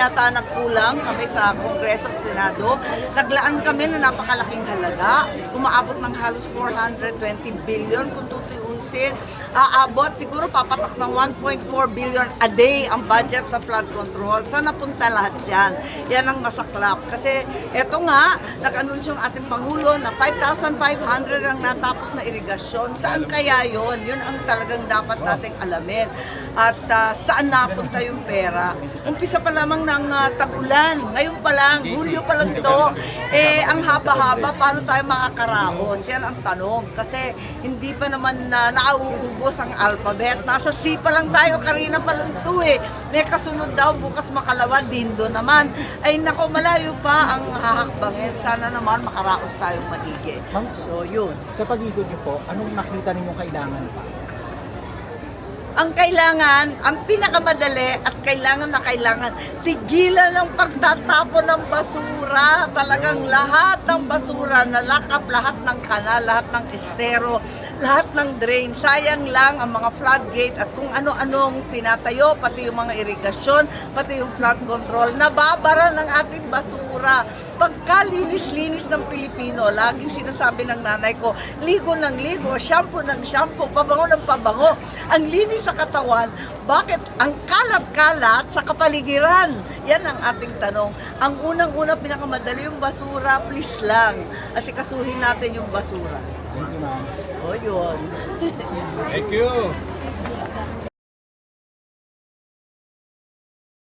yata nagkulang kami sa Kongreso at Senado. Naglaan kami na napakalaking halaga. Umaabot ng halos 420 billion kung tutiusin. Aabot siguro papatak ng 1.4 billion a day ang budget sa flood control. Saan napunta lahat yan? Yan ang masaklap. Kasi eto nga, nag-anunsyo ang ating Pangulo na 5,500 ang natapos na irigasyon. Saan kaya yon? Yun ang talagang dapat nating alamin. At ah, saan napunta yung pera? Umpisa pa lamang ng ah, tag-ulan. Ngayon pa lang, Hulyo pa lang to. Eh, ang haba-haba, paano tayo makakaraos? Yan ang tanong. Kasi hindi pa naman na nauubos ang alphabet. Nasa C pa lang tayo, karina pa lang to eh. May kasunod daw, bukas makalawa, dindo naman. Ay nako, malayo pa ang hahakbangin. Sana naman makaraos tayong maigi. So, yun. sa pag-ikot niyo po, anong nakita ninyong kailangan pa? Ang kailangan, ang pinakamadali at kailangan na kailangan, tigilan ng pagtatapon ng basura. Talagang lahat ng basura, nalakap lahat ng kanal, lahat ng estero, lahat ng drain. Sayang lang ang mga floodgate at kung ano-anong tinatayo, pati yung mga irigasyon, pati yung flood control, nababara ng ating basura pagkalinis-linis ng Pilipino, laging sinasabi ng nanay ko, ligo ng ligo, shampoo ng shampoo, pabango ng pabango. Ang linis sa katawan, bakit ang kalat-kalat sa kapaligiran? Yan ang ating tanong. Ang unang-unang pinakamadali yung basura, please lang. Asikasuhin natin yung basura. Thank you, ma'am. O yun. Thank you.